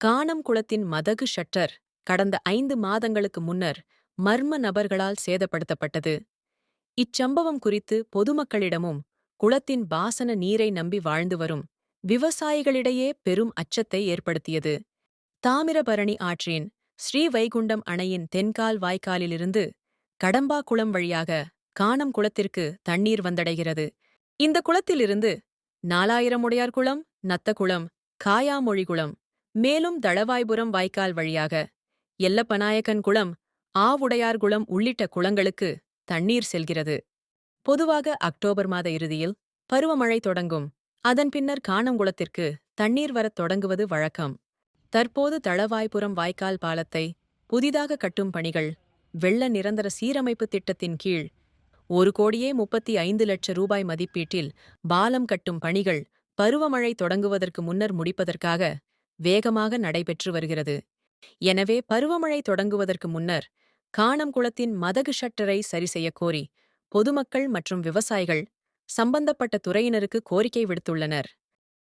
காணம் குளத்தின் மதகு ஷட்டர் கடந்த ஐந்து மாதங்களுக்கு முன்னர் மர்ம நபர்களால் சேதப்படுத்தப்பட்டது. இச்சம்பவம் குறித்து பொதுமக்களிடமும் குளத்தின் பாசன நீரை நம்பி வாழ்ந்து வரும் விவசாயிகளிடையே பெரும் அச்சத்தை ஏற்படுத்தியது. தாமிரபரணி ஆற்றின் ஸ்ரீவைகுண்டம் அணையின் தென்கால் வாய்க்காலிலிருந்து கடம்பா குளம் வழியாக காணம் குளத்திற்கு தண்ணீர் வந்தடைகிறது. இந்த குளத்திலிருந்து நாலாயிரம் உடையார் குளம் நத்தகுளம் காயாமொழி குளம் மேலும் தளவாய்புரம் வாய்க்கால் வழியாக எல்லப்பநாயக்கன் குளம் ஆவுடையார் குளம் உள்ளிட்ட குளங்களுக்கு தண்ணீர் செல்கிறது. பொதுவாக அக்டோபர் மாத இறுதியில் பருவமழை தொடங்கும். அதன் பின்னர் காணங்குளத்திற்கு தண்ணீர் வரத் தொடங்குவது வழக்கம். தற்போது தளவாய்புரம் வாய்க்கால் பாலத்தை புதிதாக கட்டும் பணிகள் வெள்ள நிரந்தர சீரமைப்பு திட்டத்தின் கீழ் ஒரு கோடியே முப்பத்தி ஐந்து லட்ச ரூபாய் மதிப்பீட்டில் பாலம் கட்டும் பணிகள் பருவமழை தொடங்குவதற்கு முன்னர் முடிப்பதற்காக வேகமாக நடைபெற்று வருகிறது. எனவே பருவமழை தொடங்குவதற்கு முன்னர் காணம் குளத்தின் மதகு ஷட்டரை சரி செய்யக் கோரி பொதுமக்கள் மற்றும் விவசாயிகள் சம்பந்தப்பட்ட துறையினருக்கு கோரிக்கை விடுத்துள்ளனர்.